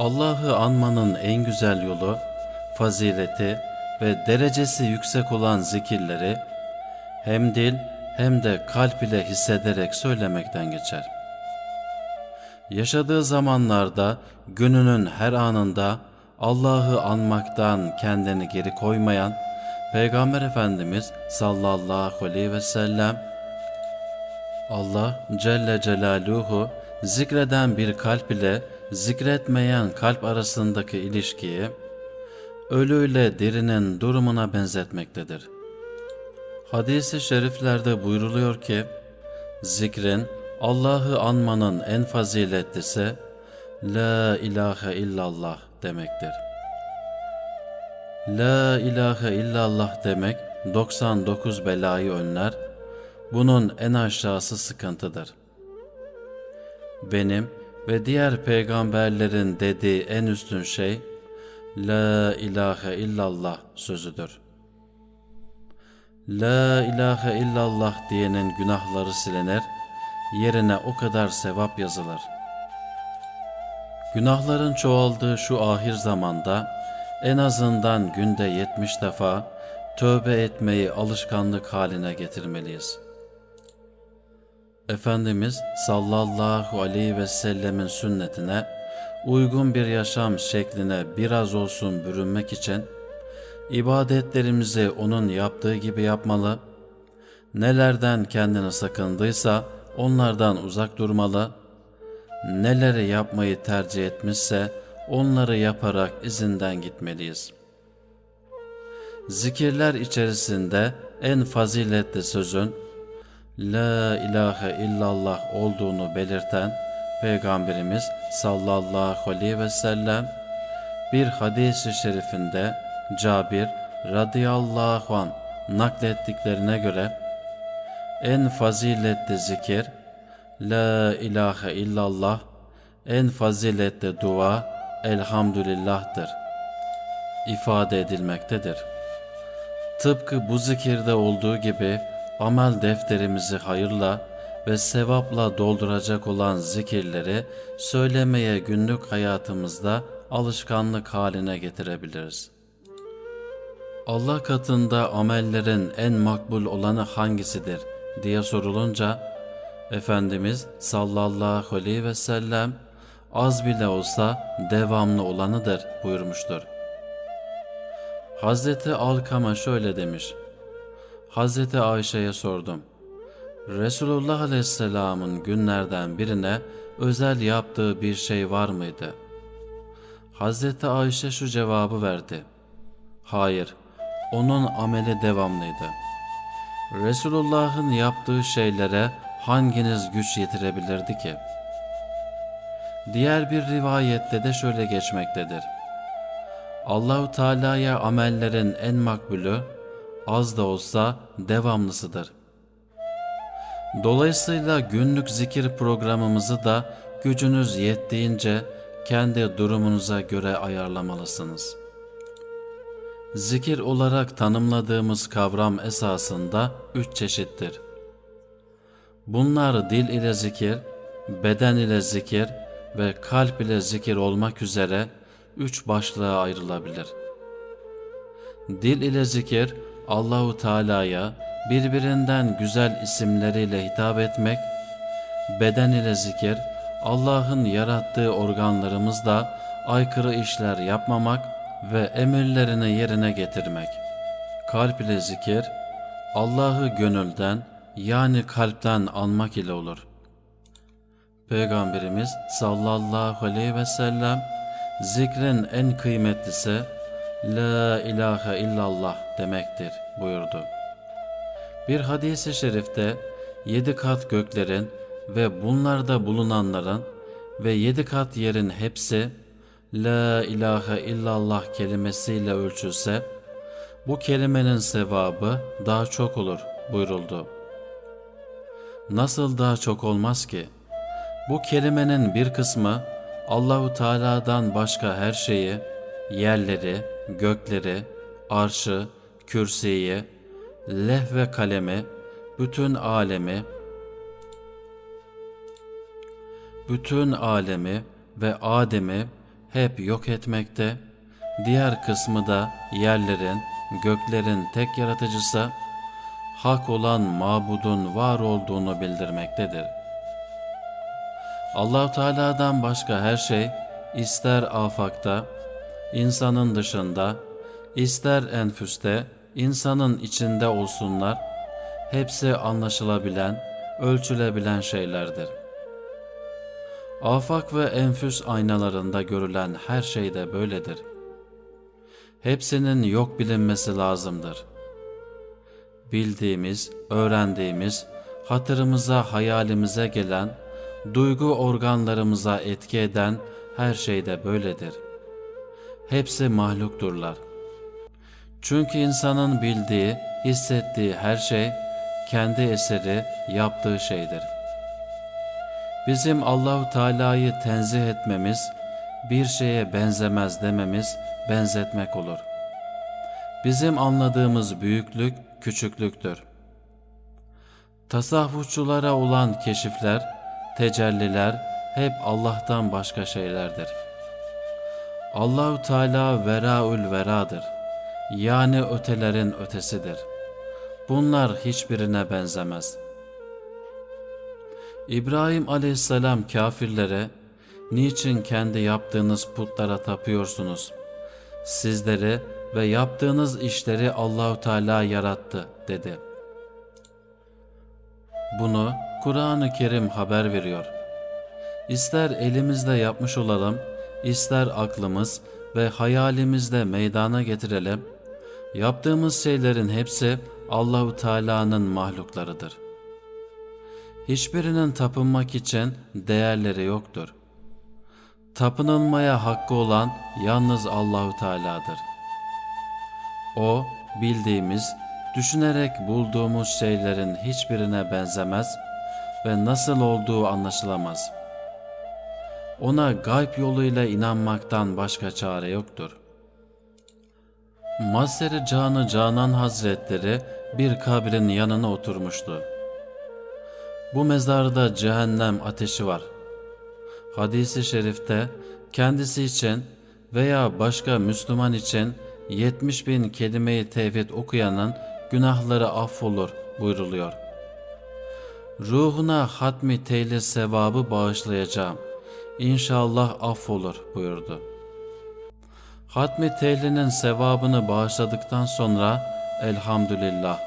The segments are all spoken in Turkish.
Allah'ı anmanın en güzel yolu, fazileti ve derecesi yüksek olan zikirleri hem dil hem de kalp ile hissederek söylemekten geçer. Yaşadığı zamanlarda gününün her anında Allah'ı anmaktan kendini geri koymayan Peygamber Efendimiz sallallahu aleyhi ve sellem Allah Celle Celaluhu zikreden bir kalp ile zikretmeyen kalp arasındaki ilişkiyi ölüyle dirinin durumuna benzetmektedir. Hadis-i şeriflerde buyruluyor ki, zikrin Allah'ı anmanın en faziletlisi La ilahe illallah demektir. La ilahe illallah demek 99 belayı önler, bunun en aşağısı sıkıntıdır. Benim ve diğer peygamberlerin dediği en üstün şey La ilahe illallah sözüdür. La ilahe illallah diyenin günahları silinir, yerine o kadar sevap yazılır. Günahların çoğaldığı şu ahir zamanda en azından günde 70 defa tövbe etmeyi alışkanlık haline getirmeliyiz. Efendimiz sallallahu aleyhi ve sellemin sünnetine uygun bir yaşam şekline biraz olsun bürünmek için ibadetlerimizi onun yaptığı gibi yapmalı, nelerden kendini sakındıysa onlardan uzak durmalı, neleri yapmayı tercih etmişse onları yaparak izinden gitmeliyiz. Zikirler içerisinde en faziletli sözün La ilahe illallah olduğunu belirten Peygamberimiz sallallahu aleyhi ve sellem bir hadis-i şerifinde Cabir radıyallahu an naklettiklerine göre en faziletli zikir La ilahe illallah en faziletli dua elhamdülillah'tır ifade edilmektedir. Tıpkı bu zikirde olduğu gibi amel defterimizi hayırla ve sevapla dolduracak olan zikirleri söylemeye günlük hayatımızda alışkanlık haline getirebiliriz. Allah katında amellerin en makbul olanı hangisidir diye sorulunca Efendimiz sallallahu aleyhi ve sellem az bile olsa devamlı olanıdır buyurmuştur. Hazreti Alkama şöyle demiş. Hazreti Ayşe'ye sordum. Resulullah Aleyhisselam'ın günlerden birine özel yaptığı bir şey var mıydı? Hazreti Ayşe şu cevabı verdi. Hayır, onun ameli devamlıydı. Resulullah'ın yaptığı şeylere hanginiz güç yetirebilirdi ki? Diğer bir rivayette de şöyle geçmektedir. Allahu Teala'ya amellerin en makbulü az da olsa devamlısıdır. Dolayısıyla günlük zikir programımızı da gücünüz yettiğince kendi durumunuza göre ayarlamalısınız. Zikir olarak tanımladığımız kavram esasında üç çeşittir. Bunlar dil ile zikir, beden ile zikir ve kalp ile zikir olmak üzere üç başlığa ayrılabilir. Dil ile zikir Allahu Teala'ya birbirinden güzel isimleriyle hitap etmek, beden ile zikir Allah'ın yarattığı organlarımızla aykırı işler yapmamak ve emirlerini yerine getirmek. Kalp ile zikir Allah'ı gönülden yani kalpten anmak ile olur. Peygamberimiz sallallahu aleyhi ve sellem zikrin en kıymetlisi La ilahe illallah demektir buyurdu. Bir hadisi şerifte yedi kat göklerin ve bunlarda bulunanların ve yedi kat yerin hepsi La ilahe illallah kelimesiyle ölçülse bu kelimenin sevabı daha çok olur buyuruldu. Nasıl daha çok olmaz ki? Bu kelimenin bir kısmı Allahu Teala'dan başka her şeyi, yerleri, gökleri, arşı, kürsiyi, leh ve kalemi, bütün alemi, bütün alemi ve Adem'i hep yok etmekte, diğer kısmı da yerlerin, göklerin tek yaratıcısı, hak olan mabudun var olduğunu bildirmektedir. allah Teala'dan başka her şey, ister afakta, insanın dışında, ister enfüste, insanın içinde olsunlar, hepsi anlaşılabilen, ölçülebilen şeylerdir. Afak ve enfüs aynalarında görülen her şey de böyledir. Hepsinin yok bilinmesi lazımdır. Bildiğimiz, öğrendiğimiz, hatırımıza, hayalimize gelen, duygu organlarımıza etki eden her şey de böyledir. Hepsi mahlukturlar. Çünkü insanın bildiği, hissettiği her şey kendi eseri, yaptığı şeydir. Bizim Allahu Teala'yı tenzih etmemiz, bir şeye benzemez dememiz benzetmek olur. Bizim anladığımız büyüklük küçüklüktür. Tasavvufçulara olan keşifler, tecelliler hep Allah'tan başka şeylerdir. Allahu Teala veraül veradır. Yani ötelerin ötesidir. Bunlar hiçbirine benzemez. İbrahim aleyhisselam kafirlere, niçin kendi yaptığınız putlara tapıyorsunuz? Sizleri ve yaptığınız işleri Allahu Teala yarattı dedi. Bunu Kur'an-ı Kerim haber veriyor. İster elimizle yapmış olalım, ister aklımız ve hayalimizle meydana getirelim, yaptığımız şeylerin hepsi Allahu Teala'nın mahluklarıdır. Hiçbirinin tapınmak için değerleri yoktur. Tapınılmaya hakkı olan yalnız Allahu Teala'dır. O bildiğimiz, düşünerek bulduğumuz şeylerin hiçbirine benzemez ve nasıl olduğu anlaşılamaz. Ona gayb yoluyla inanmaktan başka çare yoktur. Mazheri Canı Canan Hazretleri bir kabrin yanına oturmuştu. Bu mezarda cehennem ateşi var. Hadisi şerifte kendisi için veya başka Müslüman için 70 bin kelime-i tevhid okuyanın günahları affolur buyruluyor. Ruhuna hatmi tehlil sevabı bağışlayacağım. İnşallah affolur buyurdu. Hatmi tehlinin sevabını bağışladıktan sonra elhamdülillah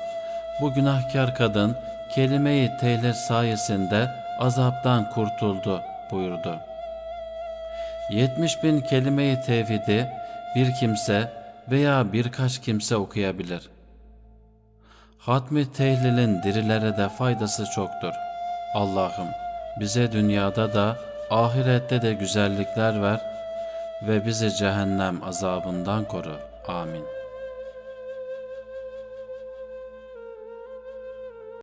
bu günahkar kadın kelime-i sayesinde azaptan kurtuldu buyurdu. 70 bin kelime-i tevhidi bir kimse veya birkaç kimse okuyabilir. Hatmi tehlilin dirilere de faydası çoktur. Allah'ım bize dünyada da ahirette de güzellikler ver ve bizi cehennem azabından koru. Amin.